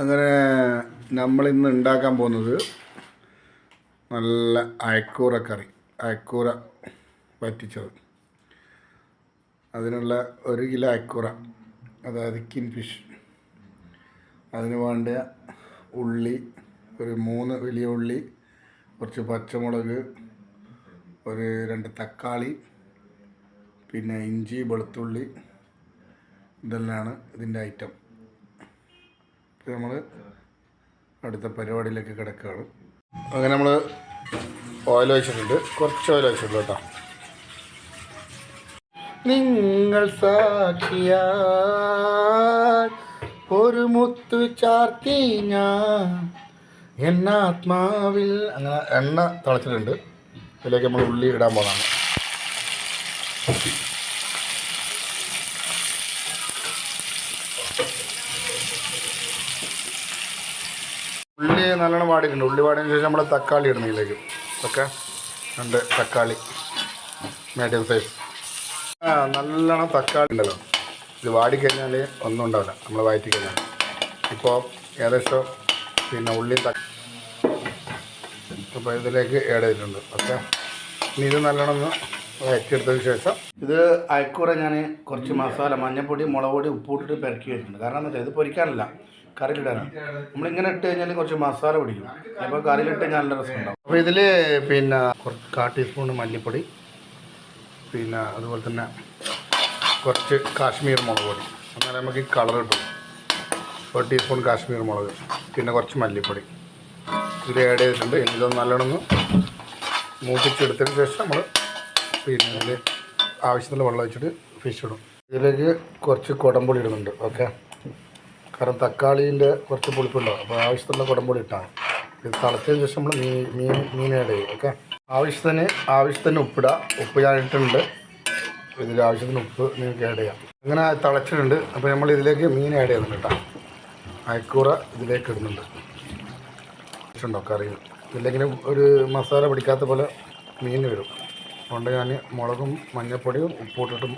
അങ്ങനെ നമ്മൾ ഇന്ന് ഉണ്ടാക്കാൻ പോകുന്നത് നല്ല അയക്കൂറ കറി അയക്കൂറ വറ്റിച്ചത്. അതിനുള്ള ഒരു കിലോ അയക്കൂറ അതായത് കിൻ ഫിഷ്. അതിന് വേണ്ട ഉള്ളി ഒരു മൂന്ന് വലിയ ഉള്ളി കുറച്ച് പച്ചമുളക് ഒരു രണ്ട് തക്കാളി പിന്നെ ഇഞ്ചി വെളുത്തുള്ളി ഇതെല്ലാമാണ് ഇതിന്റെ ഐറ്റം. നമ്മൾ അടുത്ത പരിപാടിയിലേക്ക് കിടക്കുകയാണ്. അങ്ങനെ നമ്മൾ ഓയിൽ ഒഴിച്ചിട്ടുണ്ട്. കുറച്ച് ഓയിൽ ഒഴിച്ചിട്ടുണ്ട് കേട്ടോ. നിങ്ങൾ സാക്ഷിയ ഒരു മുത്തു ചാർത്തി ഞാൻ എന്നാത്മാവിൽ അങ്ങനെ എണ്ണ തിളച്ചിട്ടുണ്ട്. അതിലേക്ക് നമ്മൾ ഉള്ളി ഇടാൻ പോകുന്നതാണ് ഉള്ളി നല്ലോണം വാടിയിട്ടുണ്ട്. ഉള്ളി വാടിയതിന് ശേഷം നമ്മൾ തക്കാളി ഇടണം ഇതിലേക്ക്. ഓക്കെ? രണ്ട് തക്കാളി. Medium size. നല്ലോണം തക്കാളി ഉണ്ടല്ലോ. ഇത് വാടിക്കഴിഞ്ഞാൽ ഒന്നും ഉണ്ടാവില്ല. നമ്മൾ വയറ്റി കഴിഞ്ഞാൽ ഇപ്പോൾ ഏകദേശം പിന്നെ ഉള്ളി അപ്പോൾ ഇതിലേക്ക് ഏഡ് ചെയ്തിട്ടുണ്ട്. ഓക്കെ? ഇനി ഇത് നല്ലോണം ഒന്ന് വഴറ്റിയെടുത്തതിന് ശേഷം ഇത് അയക്കൂറ ഞാൻ കുറച്ച് മസാല മഞ്ഞൾപ്പൊടി മുളക് പൊടി ഉപ്പിട്ടിട്ട് പെരക്കി വെച്ചിട്ടുണ്ട്. കാരണം എന്താ വെച്ചാൽ ഇത് പൊരിക്കാനല്ല. കറിയിലിടാനാണ് നമ്മളിങ്ങനെ ഇട്ട് കഴിഞ്ഞാൽ കുറച്ച് മസാല പിടിക്കും. അപ്പോൾ കറിയിലിട്ട് കഴിഞ്ഞാൽ നല്ല രസമുണ്ടാവും. അപ്പോൾ ഇതിൽ പിന്നെ കുറച്ച് കാ ടീസ്പൂൺ മല്ലിപ്പൊടി പിന്നെ അതുപോലെ തന്നെ കുറച്ച് കാശ്മീർ മുളക് പൊടി. അങ്ങനെ നമുക്ക് ഈ കളർ കിട്ടും. ഒരു ടീസ്പൂൺ കാശ്മീർ മുളക് പിന്നെ കുറച്ച് മല്ലിപ്പൊടി. ഇതിൽ ആഡ് ചെയ്തിട്ടുണ്ട്. ഇതൊന്ന് നല്ലോണം ഒന്ന് മൂപ്പിച്ചെടുത്തതിന് ശേഷം നമ്മൾ പിന്നെ ഇതിൽ ആവശ്യത്തിന് വെള്ളം വെച്ചിട്ട് ഫിഷ് ഇടും. ഇതിലേക്ക് കുറച്ച് കുടംപുളി ഇടുന്നുണ്ട്. ഓക്കെ കാരണം തക്കാളീന്റെ കുറച്ച് പുളിപ്പുണ്ടാവും അപ്പോൾ ആവശ്യത്തിനുള്ള കുടംപൊടി ഇട്ടാൽ ഇത് തിളച്ചതിന് ശേഷം നമ്മൾ മീൻ മീൻ മീൻ ആഡ് ഓക്കെ ആവശ്യത്തിന് ആവശ്യത്തിന് ഉപ്പിടുക ഉപ്പ് ഞാൻ ഇട്ടിട്ടുണ്ട് ഇതിൽ ആവശ്യത്തിന് ഉപ്പ് നിങ്ങൾക്ക് ആഡ് ചെയ്യാം. അങ്ങനെ തിളച്ചിട്ടുണ്ട്. അപ്പോൾ നമ്മൾ ഇതിലേക്ക് മീൻ ആഡ് ചെയ്യുന്നുണ്ട് കേട്ടോ. അയക്കൂറ ഇതിലേക്ക് ഇടുന്നുണ്ട്. ഉണ്ടോ കറിയിൽ ഇല്ലെങ്കിൽ ഒരു മസാല പിടിക്കാത്ത പോലെ മീൻ വരും. അതുകൊണ്ട് ഞാൻ മുളകും മഞ്ഞൾപ്പൊടിയും ഉപ്പിട്ടിട്ടും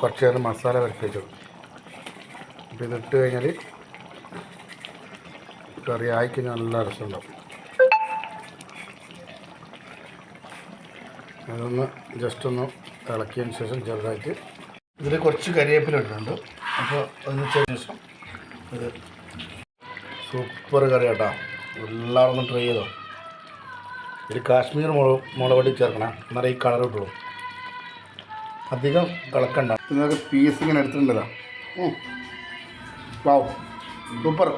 കുറച്ച് നേരം മസാല വരട്ടി വെച്ചു അപ്പോൾ ഇതിട്ട് കഴിഞ്ഞാൽ കറി ആയിക്കഴിഞ്ഞാൽ നല്ല രസമുണ്ടാവും. അതൊന്ന് ജസ്റ്റ് ഒന്ന് ഇളക്കിയതിന് ശേഷം ചെറുതായിട്ട് ഇതിൽ കുറച്ച് കരിവേപ്പില ഇട്ടുണ്ട് അപ്പോൾ അതിന് ശേഷം ഇത് സൂപ്പർ കറി കേട്ടോ എല്ലാവരും ഒന്ന് ട്രൈ ചെയ്തോ. ഒരു കാശ്മീർ മുളക് മുളക് പൊടി ചേർക്കണം. എന്നാലേ ഈ കളർ കിട്ടുള്ളൂ. അധികം കളക്കണ്ട ഇതൊക്കെ പീസ് ഇങ്ങനെ എടുത്തിട്ടുണ്ടല്ലോ. Wow super